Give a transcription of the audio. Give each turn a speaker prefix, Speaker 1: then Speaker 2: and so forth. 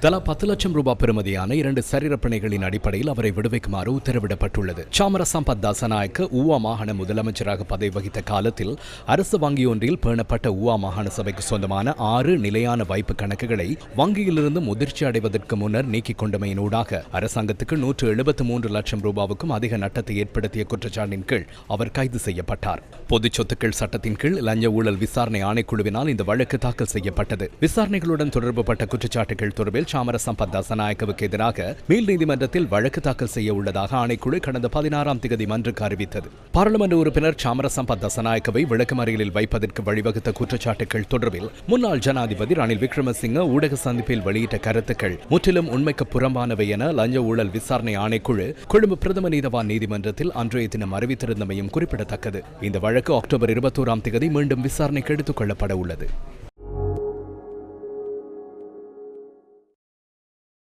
Speaker 1: தலா பத்து லட்சம் ரூபாய் பெறுமதியான இரண்டு சரீரப்பணிகளின் அடிப்படையில் அவரை விடுவிக்குமாறு உத்தரவிடப்பட்டுள்ளது. சாமர சம்பத் தாசநாயக்க ஊவா மாகாண முதலமைச்சராக பதவி வகித்த காலத்தில் அரசு வங்கி ஒன்றில் பேணப்பட்ட ஊவா மாகாண சபைக்கு சொந்தமான ஆறு நிலையான வைப்பு கணக்குகளை வங்கியிலிருந்து முதிர்ச்சி அடைவதற்கு முன்னர் நீக்கிக் கொண்டமையினூடாக அரசாங்கத்துக்கு நூற்று எழுபத்து மூன்று லட்சம் ரூபாவுக்கும் அதிக நட்டத்தை ஏற்படுத்திய குற்றச்சாட்டின் கீழ் அவர் கைது செய்யப்பட்டார். பொது சொத்துக்கள் சட்டத்தின் கீழ் லஞ்ச ஊழல் விசாரணை ஆணைக்குழுவினால் இந்த வழக்கு தாக்கல் செய்யப்பட்டது. விசாரணைகளுடன் தொடர்புபட்ட குற்றச்சாட்டுகள் தொடர்பில் சாமர சம்பத் தசநாயக்கவுக்கு எதிராக மேல் நீதிமன்றத்தில் வழக்கு தாக்கல் செய்ய உள்ளதாக ஆணைக்குழு கடந்த பதினாறாம் திகதி மன்றுக்கு அறிவித்தது. பாராளுமன்ற உறுப்பினர் சாமர சம்பத் தசநாயக்கவை விளக்கமறியலில் வைப்பதற்கு வழிவகுத்த குற்றச்சாட்டுகள் தொடர்பில் முன்னாள் ஜனாதிபதி ரணில் விக்ரமசிங்க ஊடக சந்திப்பில் வெளியிட்ட கருத்துக்கள் முற்றிலும் உண்மைக்கு புறம்பானவை என லஞ்ச ஊழல் விசாரணை ஆணைக்குழு கொழும்பு பிரதம நீதவான் நீதிமன்றத்தில் அன்றைய தினம் அறிவித்திருந்தமையும் குறிப்பிடத்தக்கது. இந்த வழக்கு அக்டோபர் இருபத்தோராம் திகதி மீண்டும் விசாரணைக்கு எடுத்துக் கொள்ளப்பட உள்ளது.